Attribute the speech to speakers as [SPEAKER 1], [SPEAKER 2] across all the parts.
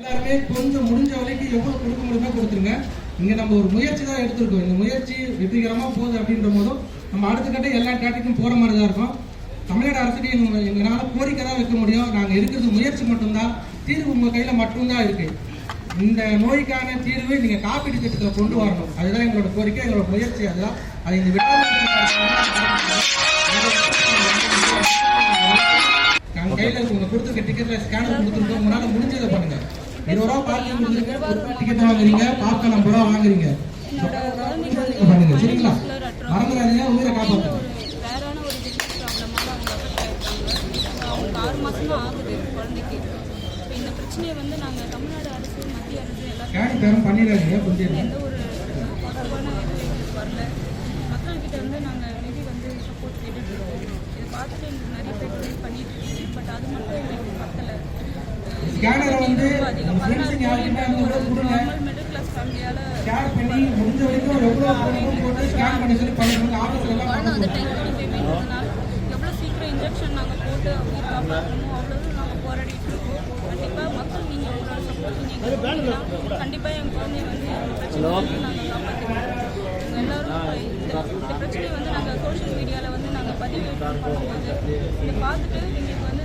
[SPEAKER 1] எல்லாருமே கொஞ்சம் முடிஞ்ச வரைக்கும் எவ்வளவு கொடுக்க முடியுமோ கொடுத்துருங்க. இங்க நம்ம ஒரு முயற்சி தான் எடுத்திருக்கோம். இந்த முயற்சி வெற்றிகரமா போகுது அப்படின்ற போதும் நம்ம அடுத்த கட்ட எல்லா கேட்டுக்கும் போற மாதிரி தான் இருக்கும். தமிழ்நாடு அரசுக்கு எங்க எங்களால கோரிக்கை தான் வைக்க முடியும். நாங்க இருக்கிறது முயற்சி மட்டும்தான். தீர்வு உங்க கையில மட்டும்தான் இருக்கு. இந்த நோய்க்கான தீர்வு நீங்க காப்பீடு திட்டத்தை கொண்டு வரணும். அதுதான் எங்களோட கோரிக்கை எங்களோட முயற்சி. அதுதான். அது இந்த நாங்க கையில உங்க கொடுத்துருக்க டிக்கெட்ல ஸ்கேனர் கொடுத்துருக்கோம். இருபது ரூபா பார்க்கிங் கொடுத்துருக்க டிக்கெட் வாங்குறீங்க பாப்கார்ன் ஐம்பது ரூபா வாங்குறீங்க. பண்ணுங்க சரிங்களா? மறந்துடாதீங்க உயிரை காப்பாற்றுங்க
[SPEAKER 2] ஆறு தான் ஆகுது குழந்தைக்கு. இப்போ இந்த பிரச்சனையை வந்து நாங்கள் தமிழ்நாடு அரசு மத்திய அரசு எல்லாரும்
[SPEAKER 1] பண்ணிடாதீங்க கொஞ்சம்
[SPEAKER 2] எந்த ஒரு இது எங்களுக்கு வரல. மக்கள்கிட்ட வந்து நாங்கள் நிதி வந்து சப்போர்ட் கேட்டுட்டு இருக்கோம். இதை பார்த்துட்டு நிறைய பேர் பண்ணிட்டு இருக்கு பட் அது மட்டும் பத்தலை
[SPEAKER 1] ஸ்கேனரை வந்து ஃப்ரெண்ட்ஸுங்க கூட கொடுங்க. ஸ்கேன் பண்ணி முடிஞ்ச வரைக்கும் எவ்வளோ போட்டு ஸ்கேன் பண்ணி சொல்லி பண்ணுங்க. ஆஃபீஸ்ல எல்லாம்
[SPEAKER 2] எவ்வளோ சீக்கிரம் இன்ஜெக்ஷன் நாங்கள் போட்டு அவங்க காப்பாற்றணுமோ அவ்வளோ நாங்கள் போராடிட்டு இருக்கோம். கண்டிப்பாக மக்கள் நீங்கள் உங்களோட சப்போர்ட் நீங்கள் கண்டிப்பாக என் குழந்தைய வந்து பிரச்சனை நாங்கள் காப்பாற்றுவோம் எல்லாரும் இந்த இந்த பிரச்சனையை வந்து நாங்கள் சோஷியல் மீடியாவில் வந்து நாங்கள் பதிவு பண்ணும்போது இதை பார்த்துட்டு எங்களுக்கு வந்து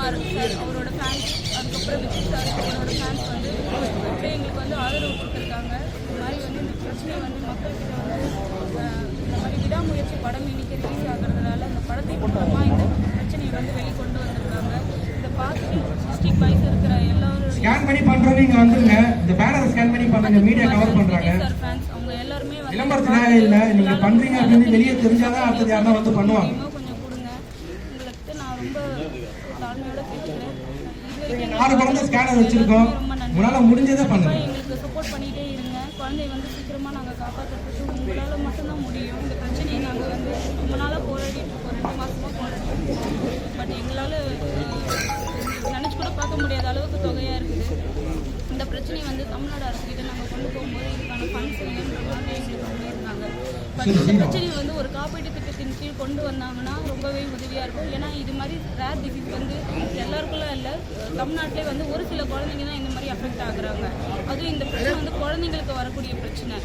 [SPEAKER 2] சார். அவரோட ஃபேன்ஸ் அதுக்கப்புறம் விஜய் சார் அவரோட ஃபேன்ஸ் வந்து அப்படியே எங்களுக்கு வந்து ஆதரவு கொடுத்துருக்காங்க. இந்த மாதிரி வந்து இந்த பிரச்சனையை வந்து மக்கள்கிட்ட வந்து இந்த மாதிரி விடாமுயற்சி படம் இன்னைக்கு ரிலீஸ் ஆகிறதுனால அந்த படத்தை மூலமாக இந்த பிரச்சனையை வந்து வெளிக்கொண்டு வந்திருக்காங்க. இதை பார்த்துட்டு டிஸ்ட்ரிக்ட் வைஸ் இருக்கிற எல்லாரும்
[SPEAKER 1] ஸ்கேன் பண்ணி பண்றோம் நீங்க வந்துருங்க. இந்த பேனரை ஸ்கேன் பண்ணி பண்ணுங்க மீடியா கவர் பண்றாங்க.
[SPEAKER 2] சார் ஃபேன்ஸ் அவங்க எல்லாருமே வந்து
[SPEAKER 1] விளம்பரத்துக்காக இல்ல. நீங்க பண்றீங்க அப்படின்னு வெளியே தெரிஞ்சாதான் அடுத்தது யாரா வந்து பண்ணுவாங்க
[SPEAKER 2] இன்னும் கொஞ்சம் கொடுங்க உங்களுக்கு நான் ரொம்ப தாழ்மையோட கேட்டுக்கிறேன் இது வரைக்கும்
[SPEAKER 1] நாலு குழந்தை ஸ்கேனர் வச்சிருக்கோம். உங்களால முடிஞ்சதை பண்ணுங்க
[SPEAKER 2] எங்களுக்கு சப்போர்ட் பண்ணிட்டே இருங்க. குழந்தைய வந்து சீக்கிரமா நாங்க காப்பாற்றுறதுக்கு உங்களால மட்டும்தான் முடியும். இந்த பிரச்சனையை நாங்க வந்து ரொம்ப நாளா போராடிட்டு இருக்கோம். ரெண்டு மாசமா போராடிட்டு பட் எங்களால நினைச்சு கூட பார்க்க முடியாத அளவுக்கு தொகையா இருக்குது. இந்த பிரச்சனையை வந்து தமிழ்நாடு அரசு கிட்ட நாங்க கொண்டு போகும்போது இதுக்கான ஃபண்ட்ஸ் எங்களுக்கு சொல்லியிருந்தாங்க பட் இந்த பிரச்சனையை வந்து ஒரு காப்பீட்டு திட்டத்தின் கீழ் கொண்டு வந்தாங்கன்னா ரொம்பவே உதவியா இருக்கும். ஏன்னா இது மாதிரி ரேர் டிசீஸ் வந்து எல்லாருக்குள்ள இல்லை. தமிழ்நாட்டிலே வந்து ஒரு சில குழந்தைங்க தான் இந்த மாதிரி அஃபெக்ட் ஆகுறாங்க. அதுவும் இந்த பிரச்சனை வந்து குழந்தைங்களுக்கு வரக்கூடிய பிரச்சனை.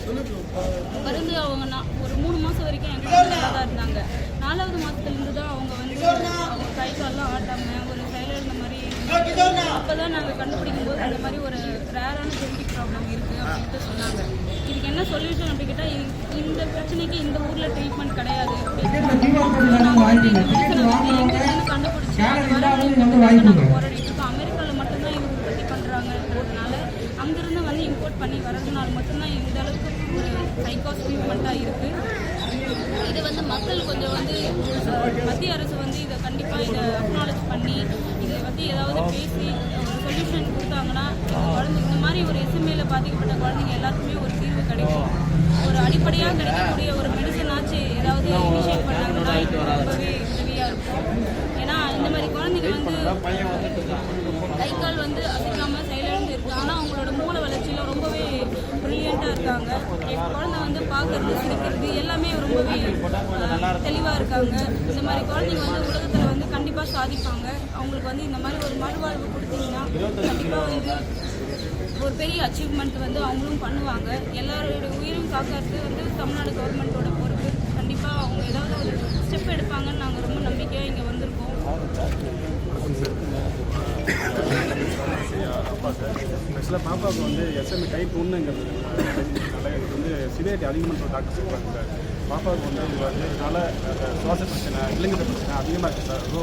[SPEAKER 2] மருந்து அவங்க நான் ஒரு மூணு மாசம் வரைக்கும் எங்களுக்கு நல்லா தான் இருந்தாங்க. நாலாவது மாதத்துலேருந்து தான் அவங்க வந்து அவங்க கை கால்லாம் ஆட்டாம ஒரு சைலண்ட் இந்த மாதிரி
[SPEAKER 1] வாங்கிக்கோங்க டிக்கெட் வாங்குறவங்க ஸ்கேனர் இல்லாதவங்க வந்து வாங்கிக்கோங்க
[SPEAKER 2] அமெரிக்கால மட்டும்தான் இது உற்பத்தி பண்றாங்கன்றதுனால அங்கிருந்து வந்து இம்போர்ட் பண்ணி வர்றதுனால மட்டும்தான் இந்த அளவுக்கு ஒரு ஹை காஸ்ட் ட்ரீட்மெண்ட்டாக இருக்கு. இது வந்து மக்கள் கொஞ்சம் வந்து மத்திய அரசு வந்து இதை கண்டிப்பாக இதை அக்னாலேஜ் பண்ணி இதை பற்றி ஏதாவது பேசி ஒரு சொல்யூஷன் கொடுத்தாங்கன்னா குழந்தை இந்த மாதிரி ஒரு எஸ்எம்ஏல பாதிக்கப்பட்ட குழந்தைங்க எல்லாருக்குமே ஒரு தீர்வு கிடைக்கும். ஒரு அடிப்படையாக கிடைக்கக்கூடிய ஒரு மெடிசன் ஆச்சு ஏதாவது இனிஷியேட் பண்ணாங்கன்னா இது ரொம்பவே உதவியாக இருக்கும் ஏன்னா இந்த மாதிரி குழந்தைங்க வந்து கை கால் வந்து அசைக்காம சைலண்ட் இருக்கு ஆனால் அவங்களோட மூளை வளர்ச்சியில ரொம்பவே ப்ரில்லியண்ட்டாக இருக்காங்க. என் குழந்தை வந்து பார்க்கறது சிரிக்கிறது எல்லாமே ரொம்பவே தெளிவாக இருக்காங்க. இந்த மாதிரி குழந்தைங்க வந்து உலகத்தில் வந்து கண்டிப்பாக சாதிப்பாங்க. அவங்களுக்கு வந்து இந்த மாதிரி ஒரு மறுவாழ்வு கொடுத்தீங்கன்னா கண்டிப்பாக வந்து ஒரு பெரிய அச்சீவ்மெண்ட் வந்து அவங்களும் பண்ணுவாங்க. எல்லாரோட உயிரும் காக்கிறது வந்து தமிழ்நாடு கவர்மெண்ட்டோட பொறுப்பு. கண்டிப்பாக அவங்க ஏதாவது ஒரு ஸ்டெப் எடுப்பாங்கன்னு நாங்கள் ரொம்ப நம்பிக்கையாக இங்கே வந்திருக்கோம்.
[SPEAKER 3] ஆக்சுவலாக பாப்பாவுக்கு வந்து எஸ்எம்ஏ கை ஒன்றுங்கிறது வந்து சிவியாரிட்டி அதிகமாக சொல்ல டாக்டர் சொல்கிறாங்க சார். பாப்பாவுக்கு வந்து இது வந்து நல்ல சுவாச பிரச்சனை இளைஞர் பிரச்சனை அதிகமாக இருக்குது சார். ஸோ